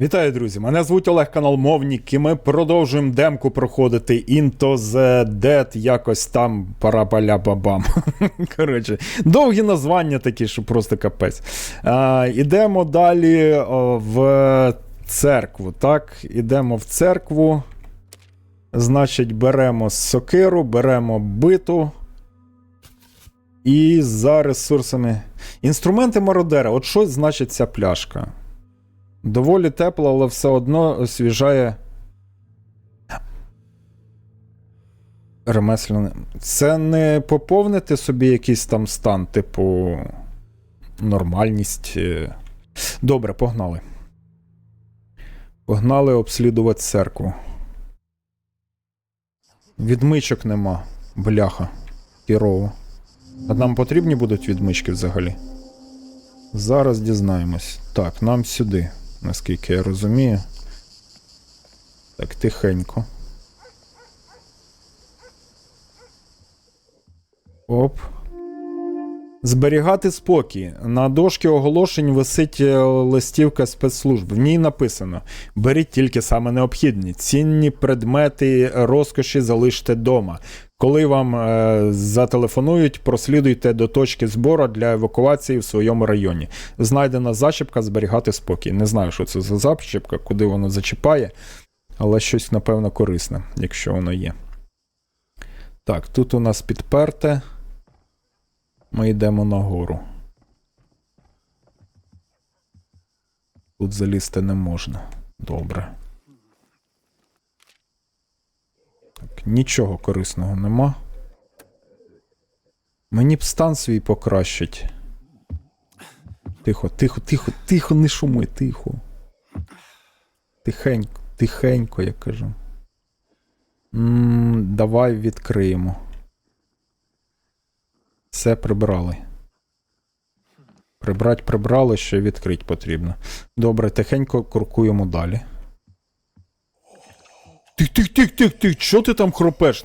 Вітаю, друзі! Мене звуть Олег канал Мовнік, і ми продовжуємо демку проходити Into the Dead, якось там парабаля бабам. Коротше, довгі названня такі, що просто капець. Ідемо далі в церкву. Так, ідемо в церкву. Значить, беремо сокиру, беремо биту. І за ресурсами. Інструменти мародера. От що значить ця пляшка? Доволі тепло, але все одно освіжає. Ремеслене. Це не поповнити собі якийсь там стан, типу. Нормальність. е. Добре, погнали. Погнали обслідувати церкву. Відмичок нема. Бляха. Хірово. А нам потрібні будуть відмички взагалі? Зараз дізнаємось. Так, нам сюди, наскільки я розумію. Так, тихенько. Оп. Зберігати спокій. На дошці оголошень висить е, листівка спецслужб. В ній написано: беріть тільки саме необхідні. Цінні предмети розкоші залиште вдома. Коли вам е, зателефонують, прослідуйте до точки збору для евакуації в своєму районі. Знайдена зачіпка зберігати спокій. Не знаю, що це за зачіпка, куди воно зачіпає, але щось, напевно, корисне, якщо воно є. Так, тут у нас підперте. Ми йдемо нагору. Тут залізти не можна. Добре. Так, нічого корисного нема. Мені б стан свій покращить. Тихо, тихо, тихо, тихо, не шуми, тихо. Тихенько, тихенько, я кажу. м давай відкриємо. Все прибрали. Прибрать прибрали, ще відкрити потрібно. Добре, тихенько крокуємо далі. Тих, тих, тих, тих, тих, що ти там хропеш?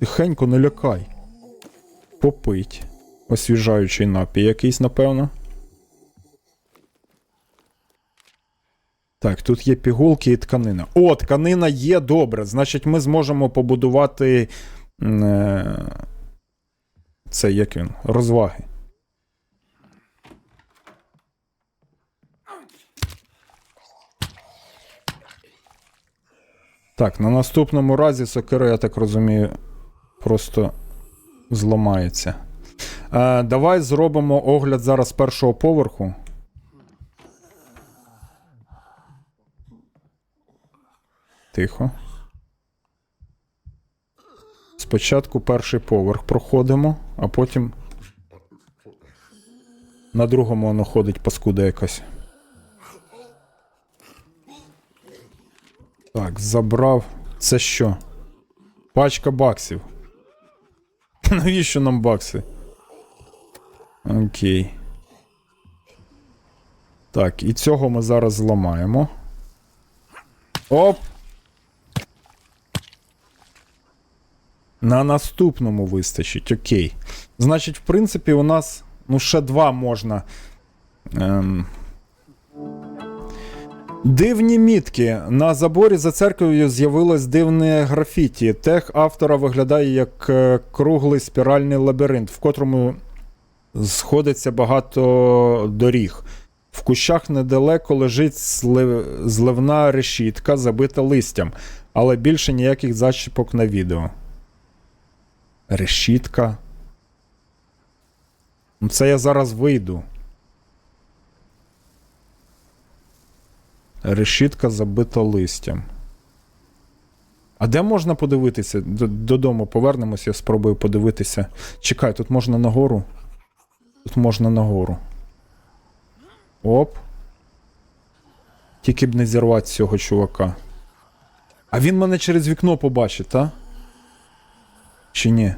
Тихенько, не лякай. Попить. Освіжаючий напій якийсь, напевно. Так, тут є пігулки і тканина. О, тканина є добре. Значить, ми зможемо побудувати. Е... Це як він? Розваги. Так, на наступному разі сокира, я так розумію, просто зламається. Е, давай зробимо огляд зараз першого поверху. Тихо. Спочатку перший поверх проходимо, а потім. На другому воно ходить паскуда якась. Так, забрав. Це що? Пачка баксів. Навіщо нам бакси? Окей. Так, і цього ми зараз зламаємо. Оп! На наступному вистачить, окей. Значить, в принципі, у нас ну, ще два можна. Ем... Дивні мітки. На заборі за церквою з'явилось дивне графіті. Тех автора виглядає як е, круглий спіральний лабіринт, в котрому сходиться багато доріг. В кущах недалеко лежить слив... зливна решітка, забита листям, але більше ніяких зачіпок на відео. Решітка. Ну, це я зараз вийду. Решітка забита листям. А де можна подивитися? Додому повернемось, я спробую подивитися. Чекай, тут можна нагору. Тут можна нагору. Оп. Тільки б не зірвати цього чувака. А він мене через вікно побачить, та? Чи ні?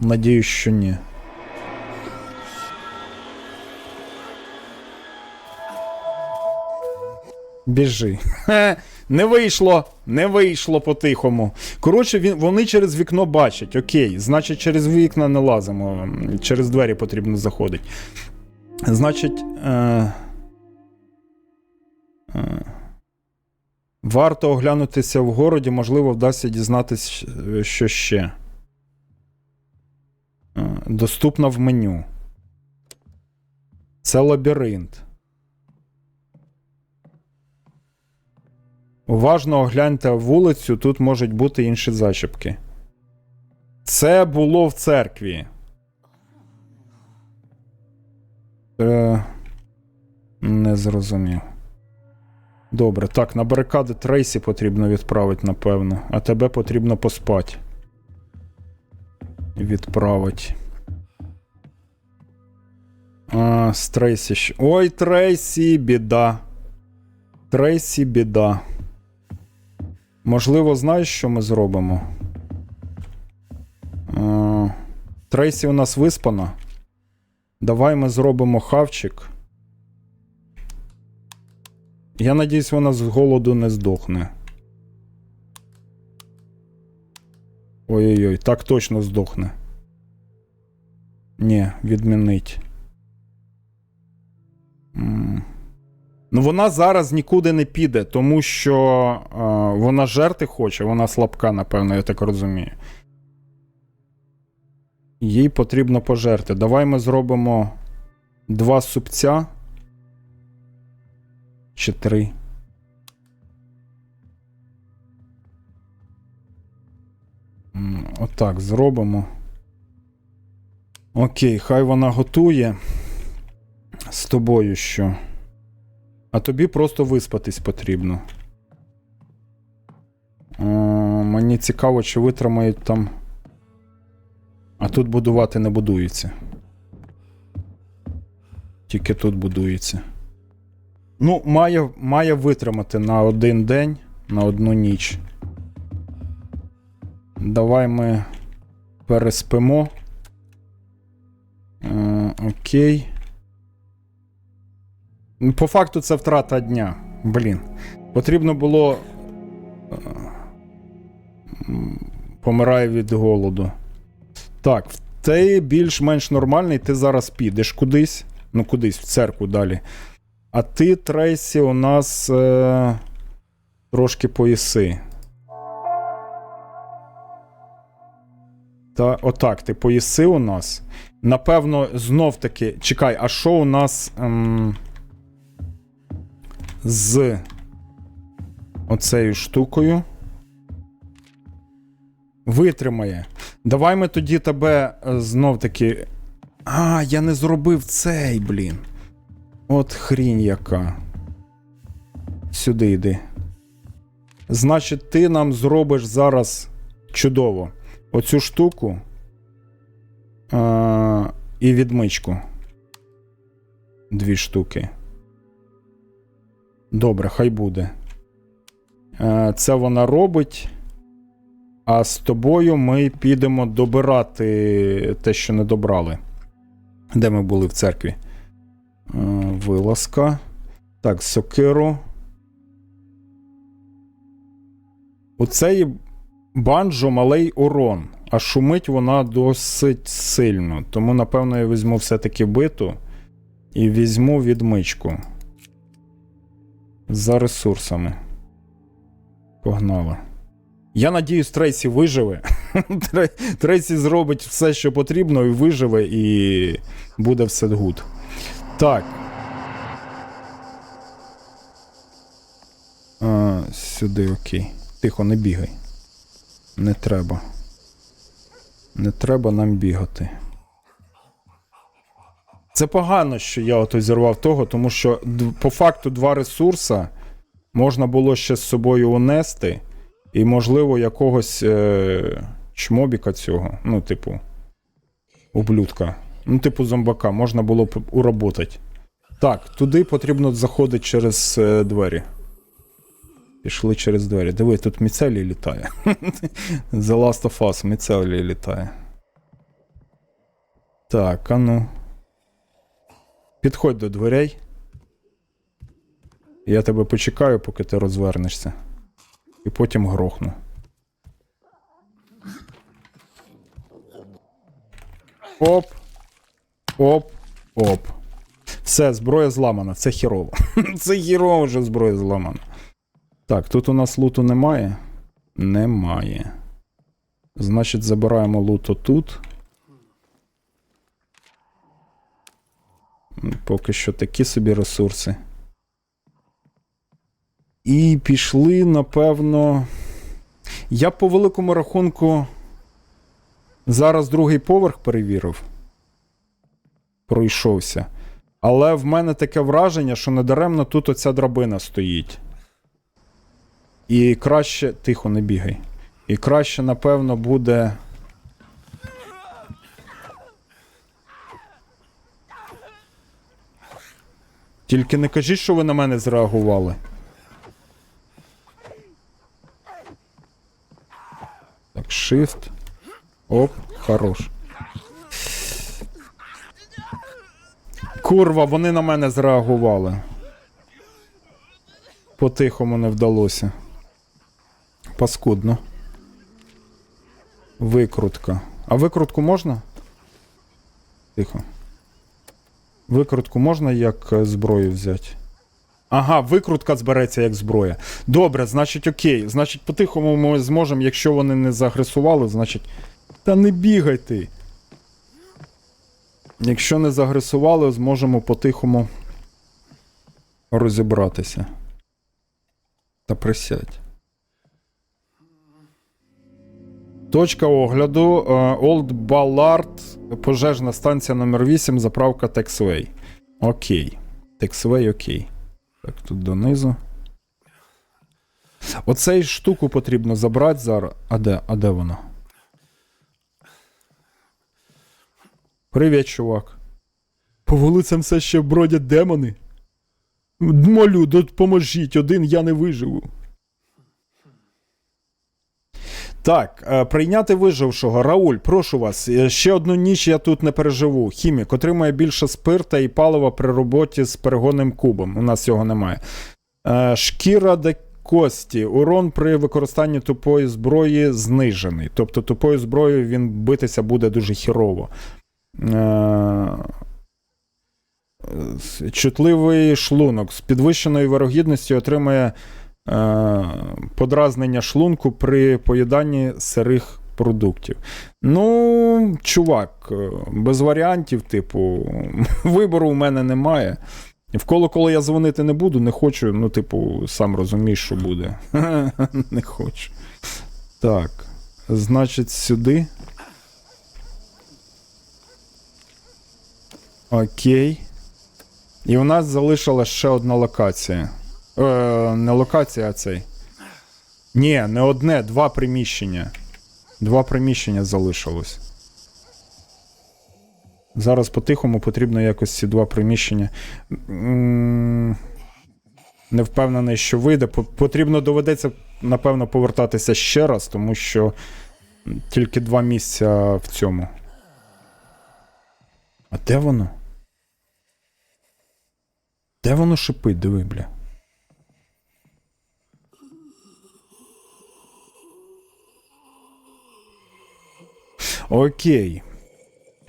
Надіюсь, що ні. Біжи. Не вийшло, не вийшло по-тихому. Коротше, вони через вікно бачать. Окей, значить, через вікна не лазимо. Через двері потрібно заходити. Значить. Е, е, варто оглянутися в городі, можливо, вдасться дізнатися, що ще. Е, доступно в меню. Це лабіринт. Уважно огляньте вулицю, тут можуть бути інші зачіпки. Це було в церкві. Е, не зрозумів. Добре, так, на барикади Трейсі потрібно відправити, напевно. А тебе потрібно поспати. Відправить. А, з Трейсі. Ой, Трейсі, біда. Трейсі, біда. Можливо, знаєш, що ми зробимо? А, Трейсі у нас виспана. Давай ми зробимо хавчик. Я надіюсь, вона з голоду не здохне. Ой-ой-ой, так точно здохне. Ні, відмінить. М. Ну, вона зараз нікуди не піде, тому що е, вона жерти хоче, вона слабка, напевно, я так розумію. Їй потрібно пожерти. Давай ми зробимо два супця. Чи три. Отак зробимо. Окей, хай вона готує. З тобою що? А тобі просто виспатись потрібно. Е, мені цікаво, чи витримають там. А тут будувати не будується. Тільки тут будується. Ну, має, має витримати на один день, на одну ніч. Давай ми переспимо. Е, окей. Ну, По факту це втрата дня. Блін. Потрібно було. е, Помирає від голоду. Так, ти більш-менш нормальний, ти зараз підеш кудись. Ну, кудись, в церкву далі. А ти, Трейсі, у нас е, трошки поїси. Та отак, ти поїси у нас. Напевно, знов таки. Чекай, а що у нас ем, з оцею штукою? Витримає. Давай ми тоді тебе е, знов таки. А, я не зробив цей, блін. От хрінь яка. Сюди йди. Значить, ти нам зробиш зараз чудово. Оцю штуку. А, і відмичку. Дві штуки. Добре, хай буде. Е, Це вона робить. А з тобою ми підемо добирати те, що не добрали. Де ми були в церкві? Е, Вилазка. Так, сокиру. У цей банджо малий урон, а шумить вона досить сильно. Тому, напевно, я візьму все-таки биту і візьму відмичку. За ресурсами. Погнали. Я надіюсь, Трейсі виживе. Трейсі зробить все, що потрібно, і виживе, і буде все гуд. Так. А, сюди, окей. Тихо, не бігай. Не треба. Не треба нам бігати. Це погано, що я ото зірвав того, тому що по факту два ресурса можна було ще з собою унести, і, можливо, якогось е- чмобіка цього, ну, типу, ублюдка. Ну, типу, зомбака, можна було б уработати. Так, туди потрібно заходити через е, двері. Пішли через двері. Диви, тут міцелій літає. The Last of Us, міцелій літає. Так, а ну. Підходь до дверей. Я тебе почекаю, поки ти розвернешся. І потім грохну. Оп. Оп. Оп. Все, зброя зламана, це хірово. це хірово, що зброя зламана. Так, тут у нас луту немає? Немає. Значить, забираємо лут отут. М, Поки що такі собі ресурси. І пішли, напевно. Я по великому рахунку зараз другий поверх перевірив. Пройшовся. Але в мене таке враження, що недаремно тут оця драбина стоїть. І краще. Тихо, не бігай. І краще, напевно, буде. Тільки не кажіть, що ви на мене зреагували. Так, shift. Оп, хорош. Курва, вони на мене зреагували. По-тихому не вдалося. Паскудно. Викрутка. А викрутку можна? Тихо. Викрутку можна як е, зброю взяти? Ага, викрутка збереться як зброя. Добре, значить, окей. Значить, по-тихому ми зможемо, якщо вони не загресували, значить. Та не бігай ти. Якщо не загресували, зможемо по-тихому розібратися. Та присядь. Точка огляду е, Old Ballard, пожежна станція номер 8 заправка Texway. Окей. Texway окей. Так, тут донизу. Оцей штуку потрібно забрати зараз. А де? А де вона? Привіт, чувак. По вулицям все ще бродять демони. Молю, допоможіть, один я не виживу. Так, е, прийняти вижившого. Рауль, прошу вас, е, ще одну ніч я тут не переживу. Хімік отримує більше спирта і палива при роботі з перегонним кубом. У нас його немає. Е, Шкіра де кості. Урон при використанні тупої зброї знижений. Тобто тупою зброєю він битися буде дуже хірово. Е, Чутливий шлунок з підвищеною вирогідністю отримує е, подразнення шлунку при поїданні сирих продуктів. Ну, чувак, е, без варіантів, типу, вибору у мене немає. Вколо, коли я дзвонити не буду, не хочу, ну, типу, сам розумієш, що буде. не хочу. Так, значить, сюди. Окей. І у нас залишилась ще одна локація. Е, не локація, а цей. Ні, не одне, два приміщення. Два приміщення залишилось. Зараз по-тихому потрібно якось ці два приміщення. Не впевнений, що вийде. Потрібно доведеться, напевно, повертатися ще раз, тому що тільки два місця в цьому. А де воно? Де воно шипить, диви, бля. Окей.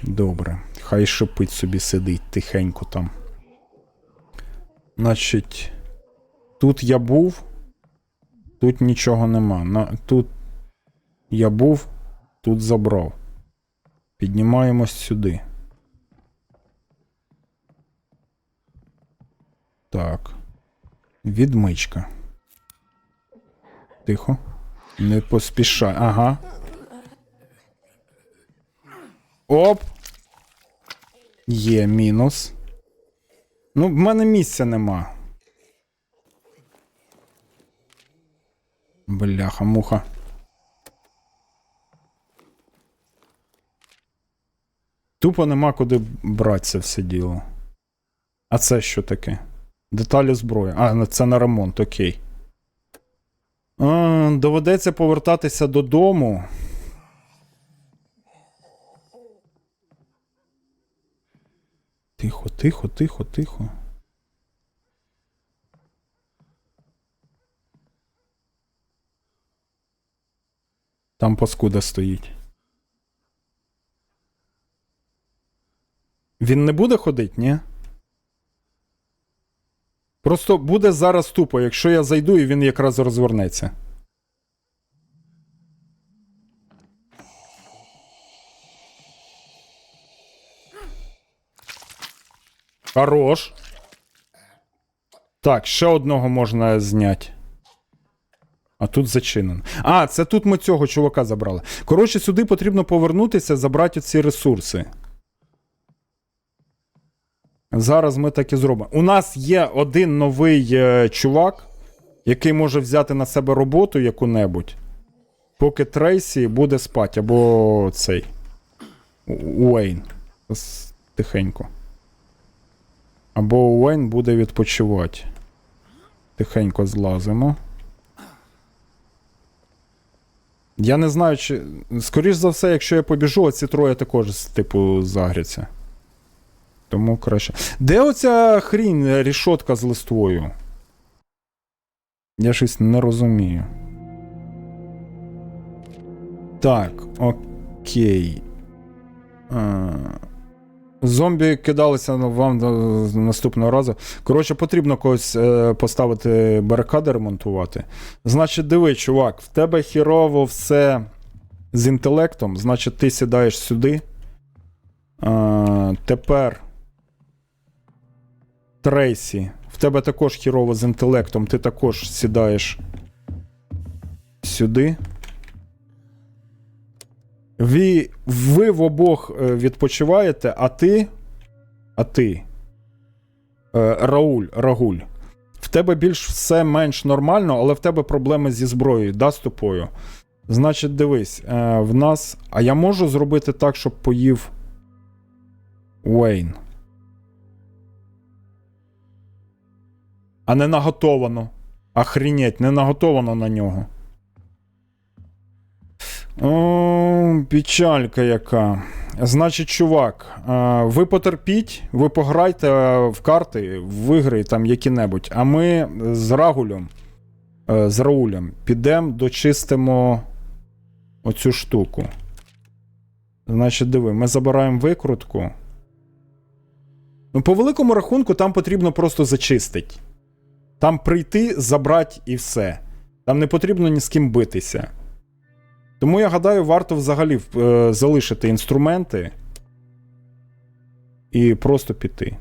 Добре. Хай шипить собі сидить тихенько там. Значить, тут я був. Тут нічого нема. На, тут я був, тут забрав. Піднімаємось сюди. Так. Відмичка. Тихо. Не поспішай. Ага. Оп. Є мінус. Ну, в мене місця нема. Бляха, муха. Тупо нема куди брати це все діло. А це що таке? Деталі зброї. А, це на ремонт, окей. А, доведеться повертатися додому. Тихо, тихо, тихо, тихо. Там паскуда стоїть. Він не буде ходити, ні? Просто буде зараз тупо, якщо я зайду і він якраз розвернеться. Хорош. Так, ще одного можна зняти. А тут зачинено. А, це тут ми цього чувака забрали. Коротше, сюди потрібно повернутися, забрати ці ресурси. Зараз ми так і зробимо. У нас є один новий е, чувак, який може взяти на себе роботу яку-небудь, поки Трейсі буде спати, або цей. Уейн. Тихенько. Або Уейн буде відпочивати. Тихенько злазимо. Я не знаю, чи. Скоріш за все, якщо я побіжу, ці троє також, типу, загряться. Тому краще. Де оця хрінь, е, рішотка з листвою? Я щось не розумію. Так, окей. А, Зомбі кидалися вам наступного разу. Коротше, потрібно когось е, поставити барикади ремонтувати. Значить, диви, чувак, в тебе хірово все з інтелектом, значить, ти сідаєш сюди. А, тепер. Трейсі. В тебе також хірово з інтелектом, ти також сідаєш сюди. Ви, ви в обох е, відпочиваєте, а ти. А ти. Е, Рауль, Рагуль. В тебе більш все менш нормально, але в тебе проблеми зі зброєю, да, з тупою. Значить, дивись, е, в нас. А я можу зробити так, щоб поїв Уейн. А не наготовано. Охренеть, не наготовано на нього. О, печалька яка. Значить, чувак, ви потерпіть, ви пограйте в карти, в ігри там які-небудь, а ми з Рагулем, е, з Раулем підемо, дочистимо оцю штуку. Значить, диви, ми забираємо викрутку. Ну, по великому рахунку, там потрібно просто зачистити. Там прийти, забрати і все. Там не потрібно ні з ким битися. Тому я гадаю, варто взагалі е, залишити інструменти і просто піти.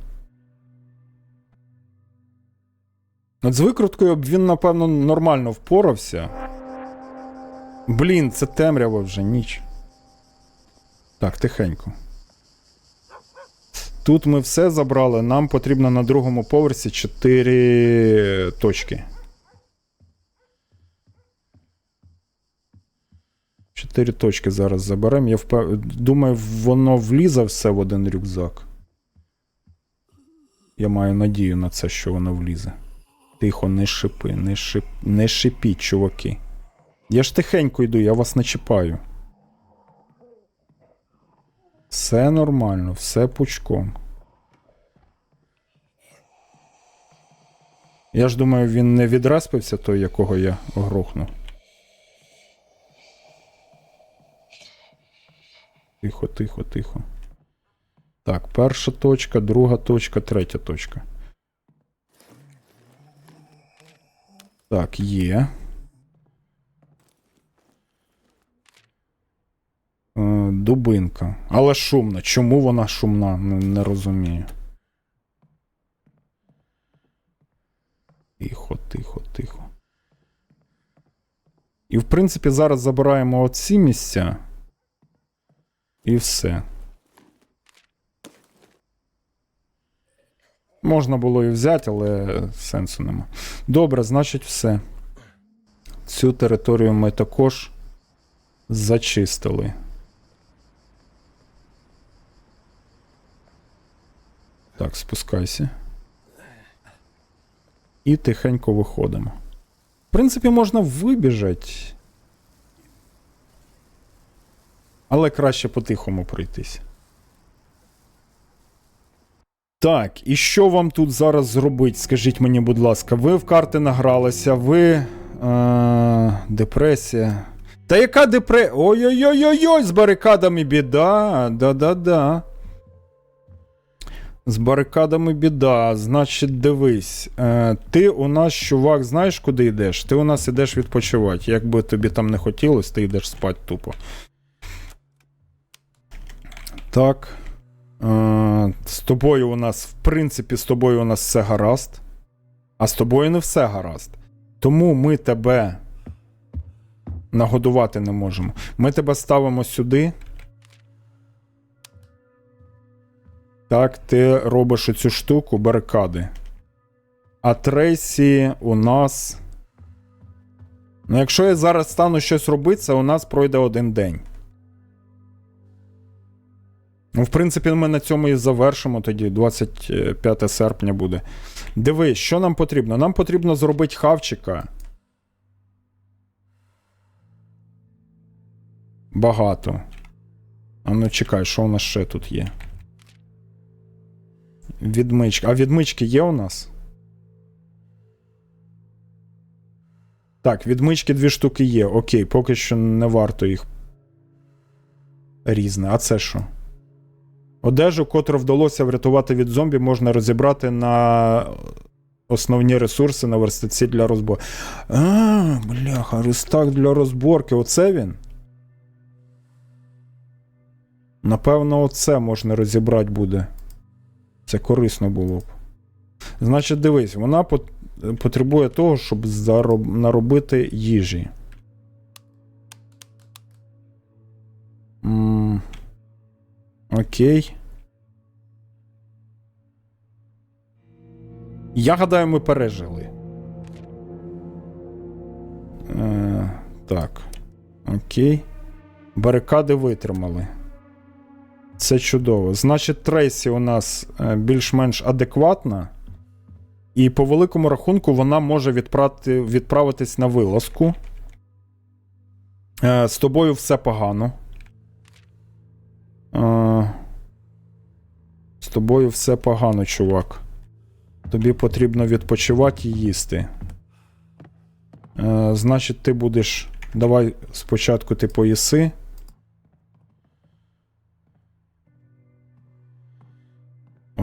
От з викруткою б він, напевно, нормально впорався. Блін, це темрява вже ніч. Так, тихенько. Тут ми все забрали. Нам потрібно на другому поверсі 4 точки. 4 точки зараз заберемо. Я впев... думаю, воно влізе все в один рюкзак. Я маю надію на це, що воно влізе. Тихо, не шипи, не, шип... не шипіть, чуваки. Я ж тихенько йду, я вас не чіпаю. Все нормально, все пучком. Я ж думаю, він не відреспився той, якого я грохнув. Тихо, тихо, тихо. Так, перша точка, друга точка, третя точка. Так, є. Дубинка. Але шумна. Чому вона шумна? Не, не розумію. Тихо, тихо, тихо. І в принципі зараз забираємо оці місця. І все. Можна було і взяти, але сенсу нема. Добре, значить, все. Цю територію ми також зачистили. Так, спускайся. І тихенько виходимо. В принципі, можна вибіжати. Але краще по-тихому пройтись. Так, і що вам тут зараз зробити? Скажіть мені, будь ласка, ви в карти награлися, ви. Е, депресія. Та яка депресія? Ой-ой-ой-ой, з барикадами біда. Да-да-да. З барикадами біда, значить, дивись. Е, ти у нас, чувак, знаєш, куди йдеш? Ти у нас йдеш відпочивати. Як би тобі там не хотілося, ти йдеш спати тупо. Так. Е, з тобою у нас, в принципі, з тобою у нас все гаразд. А з тобою не все гаразд. Тому ми тебе нагодувати не можемо. Ми тебе ставимо сюди. Так, ти робиш оцю штуку барикади. А Трейсі у нас. Ну, якщо я зараз стану щось робити, це у нас пройде один день. Ну, в принципі, ми на цьому і завершимо тоді. 25 серпня буде. Дивись, що нам потрібно? Нам потрібно зробити хавчика. Багато. А ну чекай, що у нас ще тут є? Відмичка. А відмички є у нас? Так, відмички дві штуки є. Окей, поки що не варто їх. Різне. А це що? Одежу, котру вдалося врятувати від зомбі, можна розібрати на основні ресурси на верстаці для розборки. А, бляха, верстак для розборки. Оце він? Напевно, оце можна розібрати буде. Це корисно було б. Значить, дивись, вона потребує того, щоб зароб... наробити їжі. М, Окей. Я гадаю, ми пережили. Е, так. Окей. Барикади витримали. Це чудово. Значить, Трейсі у нас е, більш-менш адекватна. І по великому рахунку вона може відправити, відправитись на вилазку. Е, з тобою все погано. Е, з тобою все погано, чувак. Тобі потрібно відпочивати і їсти. Значить, ти будеш. Давай спочатку ти поїси.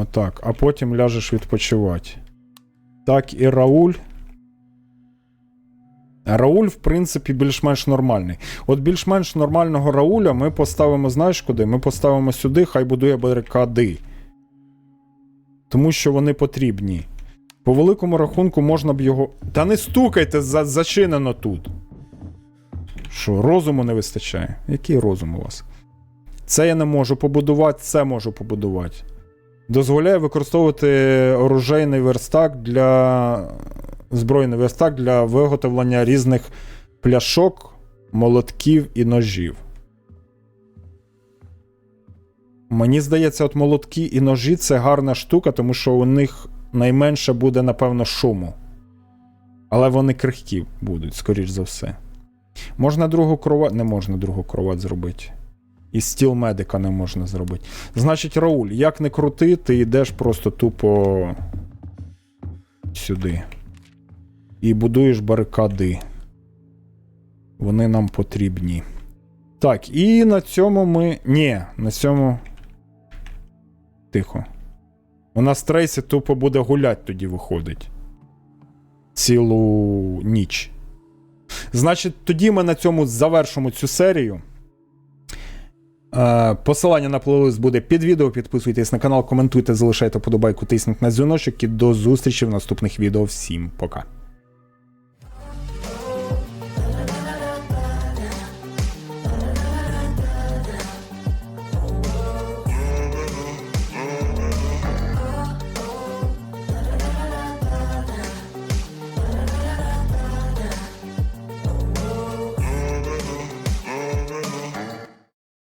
Отак. А потім ляжеш відпочивати. Так, і Рауль. Рауль, в принципі, більш-менш нормальний. От більш-менш нормального Рауля ми поставимо, знаєш куди? Ми поставимо сюди, хай будує барикади. Тому що вони потрібні. По великому рахунку можна б його. Та не стукайте, за... зачинено тут. Що, розуму не вистачає? Який розум у вас? Це я не можу побудувати, це можу побудувати. Дозволяє використовувати оружейний верстак для. збройний верстак для виготовлення різних пляшок, молотків і ножів. Мені здається, от молотки і ножі це гарна штука, тому що у них найменше буде, напевно, шуму. Але вони крихкі будуть, скоріш за все. Можна другу кровать. Не можна другу кровать зробити. І стіл медика не можна зробити. Значить, Рауль, як не крути, ти йдеш просто тупо сюди. І будуєш барикади. Вони нам потрібні. Так, і на цьому ми. Ні, на цьому. Тихо. У нас Трейсі тупо буде гулять тоді виходить. Цілу ніч. Значить, тоді ми на цьому завершимо цю серію. Е, Посилання на плейлист буде під відео. Підписуйтесь на канал, коментуйте, залишайте подобайку, тисніть на дзвіночок і до зустрічі в наступних відео. Всім пока.